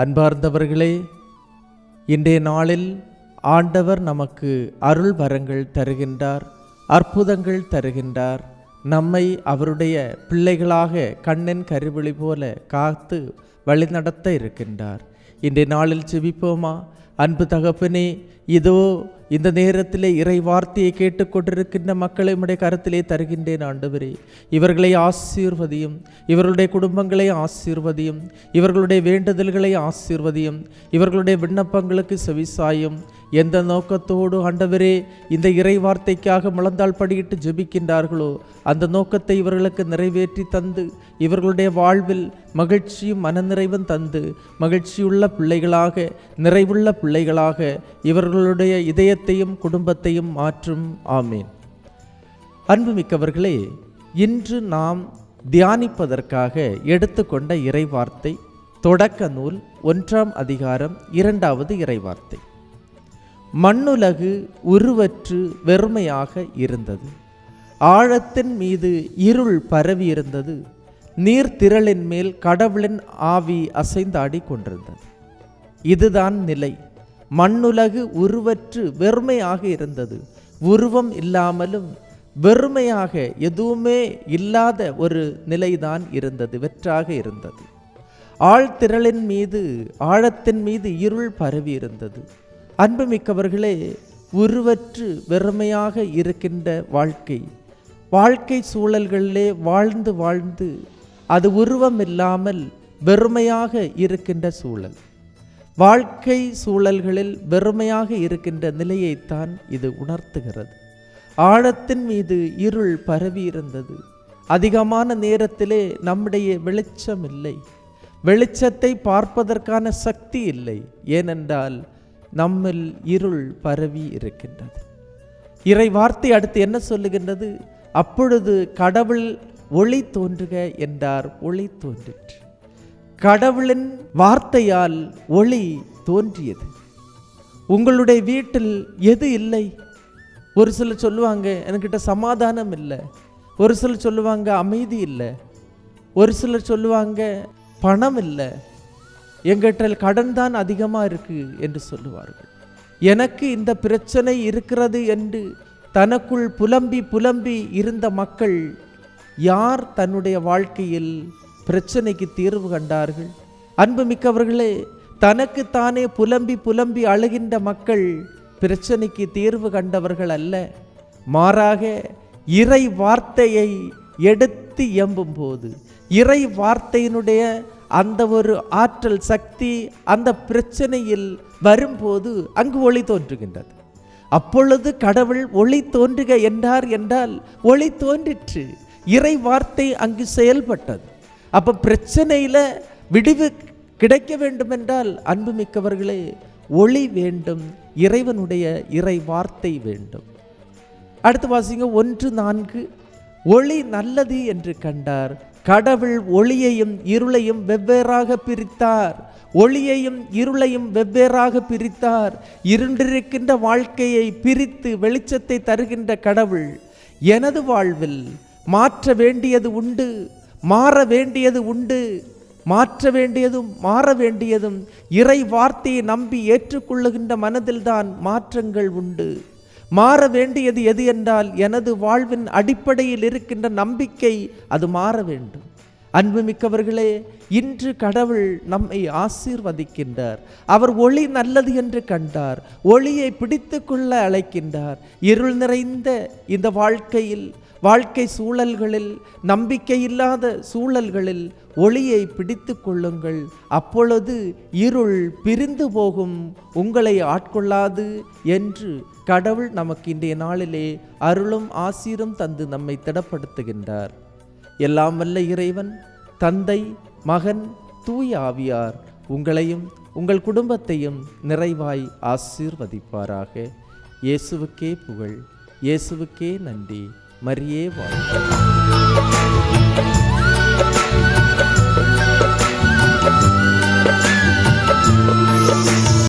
அன்பார்ந்தவர்களே இன்றைய நாளில் ஆண்டவர் நமக்கு அருள் வரங்கள் தருகின்றார் அற்புதங்கள் தருகின்றார். நம்மை அவருடைய பிள்ளைகளாக கண்ணன் கருவிழி போல காத்து வழிநடத்த இருக்கின்றார். இன்றைய நாளில் செபிப்போமா அன்பு தகப்பனே இதோ இந்த நேரத்திலே இறை வார்த்தையை கேட்டுக்கொண்டிருக்கின்ற மக்களை உடைய கருத்திலே தருகின்றேன் ஆண்டவரே. இவர்களை ஆசீர்வதியும் இவர்களுடைய குடும்பங்களை ஆசீர்வதியும் இவர்களுடைய வேண்டுதல்களை ஆசீர்வதியும் இவர்களுடைய விண்ணப்பங்களுக்கு செவிசாயும் எந்த நோக்கத்தோடு ஆண்டவரே இந்த இறை வார்த்தைக்காக முழந்தாள் படியிட்டு ஜெபிக்கின்றார்களோ அந்த நோக்கத்தை இவர்களுக்கு நிறைவேற்றி தந்து இவர்களுடைய வாழ்வில் மகிழ்ச்சியும் மனநிறைவும் தந்து மகிழ்ச்சியுள்ள பிள்ளைகளாக நிறைவுள்ள பிள்ளைகளாக இவர்களுடைய இதயத்தையும் குடும்பத்தையும் மாற்றும். ஆமேன். அன்புமிக்கவர்களே இன்று நாம் தியானிப்பதற்காக எடுத்துக்கொண்ட இறைவார்த்தை தொடக்க நூல் ஒன்றாம் அதிகாரம் இரண்டாவது இறைவார்த்தை. மண்ணுலகு உருவற்று வெறுமையாக இருந்தது. ஆழத்தின் மீது இருள் பரவி இருந்தது. நீர்த்திரளின் மேல் கடவுளின் ஆவி அசைந்தாடி கொண்டிருந்தது. இதுதான் நிலை. மண்ணுலகு உருவற்று வெறுமையாக இருந்தது. உருவம் இல்லாமலும் வெறுமையாக எதுவுமே இல்லாத ஒரு நிலைதான் இருந்தது வெற்றாக இருந்தது. ஆழ்திரளின் மீது ஆழத்தின் மீது இருள் பரவி இருந்தது. அன்புமிக்கவர்களே உருவற்று வெறுமையாக இருக்கின்ற வாழ்க்கை. வாழ்க்கை சூழல்களிலே வாழ்ந்து வாழ்ந்து அது உருவம் இல்லாமல் வெறுமையாக இருக்கின்ற சூழல். வாழ்க்கை சூழல்களில் வெறுமையாக இருக்கின்ற நிலையைத்தான் இது உணர்த்துகிறது. ஆழத்தின் மீது இருள் பரவி இருந்தது. அதிகமான நேரத்திலே நம்முடைய வெளிச்சம் இல்லை. வெளிச்சத்தை பார்ப்பதற்கான சக்தி இல்லை. ஏனென்றால் நம்மில் இருள் பரவி இருக்கின்றது. இறை வார்த்தை அடுத்து என்ன சொல்லுகின்றது? அப்பொழுது கடவுள் ஒளி தோன்றுக என்றார் ஒளி தோன்றிற்று. கடவுளின் வார்த்தையால் ஒளி தோன்றியது. உங்களுடைய வீட்டில் எது இல்லை? ஒரு சிலர் சொல்லுவாங்க என்கிட்ட சமாதானம் இல்லை. ஒரு சிலர் சொல்லுவாங்க அமைதி இல்லை. ஒரு சிலர் சொல்லுவாங்க பணம் இல்லை. எங்கிட்ட கடன் தான் அதிகமாக இருக்குது என்று சொல்லுவார்கள். எனக்கு இந்த பிரச்சனை இருக்கிறது என்று தனக்குள் புலம்பி புலம்பி இருந்த மக்கள் யார் தன்னுடைய வாழ்க்கையில் பிரச்சனைக்கு தீர்வு கண்டார்கள்? அன்புமிக்கவர்களே தனக்கு தானே புலம்பி புலம்பி அழுகின்ற மக்கள் பிரச்சனைக்கு தீர்வு கண்டவர்கள் அல்ல. மாறாக இறை வார்த்தையை எடுத்து எம்பும்போது இறை வார்த்தையினுடைய அந்த ஒரு ஆற்றல் சக்தி அந்த பிரச்சனையில் வரும்போது அங்கு ஒளி தோன்றுகின்றது. அப்பொழுது கடவுள் ஒளி தோன்றுக என்றார் என்றால் ஒளி தோன்றிற்று. இறை வார்த்தை அங்கு செயல்பட்டது. அப்போ பிரச்சனையில் விடிவு கிடைக்க வேண்டுமென்றால் அன்புமிக்கவர்களே ஒளி வேண்டும் இறைவனுடைய இறை வார்த்தை வேண்டும். அடுத்து வாசிங்க ஒன்று நான்கு. ஒளி நல்லது என்று கண்டார் கடவுள் ஒளியையும் இருளையும் வெவ்வேறாக பிரித்தார். ஒளியையும் இருளையும் வெவ்வேறாக பிரித்தார். இருண்டிருக்கின்ற வாழ்க்கையை பிரித்து வெளிச்சத்தை தருகின்ற கடவுள் எனது வாழ்வில் மாற்ற வேண்டியது உண்டு மாற வேண்டியது உண்டு. மாற்ற வேண்டியதும் மாற வேண்டியதும் இறை வார்த்தையை நம்பி ஏற்றுக்கொள்ளுகின்ற மனதில்தான் மாற்றங்கள் உண்டு. மாற வேண்டியது எது என்றால் எனது வாழ்வின் அடிப்படையில் இருக்கின்ற நம்பிக்கை அது மாற வேண்டும். அன்புமிக்கவர்களே இன்று கடவுள் நம்மை ஆசீர்வதிக்கின்றார். அவர் ஒளி நல்லது என்று கண்டார். ஒளியை பிடித்து கொள்ள அழைக்கின்றார். இருள் நிறைந்த இந்த வாழ்க்கையில் வாழ்க்கை சூழல்களில் நம்பிக்கை இல்லாத சூழல்களில் ஒளியை பிடித்து கொள்ளுங்கள். அப்பொழுது இருள் பிரிந்து போகும். உங்களை ஆட்கொள்ளாது என்று கடவுள் நமக்கு இன்றைய நாளிலே அருளும் ஆசீரும் தந்து நம்மை திடப்படுத்துகின்றார். எல்லாம் வல்ல இறைவன் தந்தை மகன் தூய் ஆவியார் உங்களையும் உங்கள் குடும்பத்தையும் நிறைவாய் ஆசீர்வதிப்பாராக. இயேசுவுக்கே புகழ் இயேசுவுக்கே நன்றி. മറിയേ വാഴ്ത്തുന്നു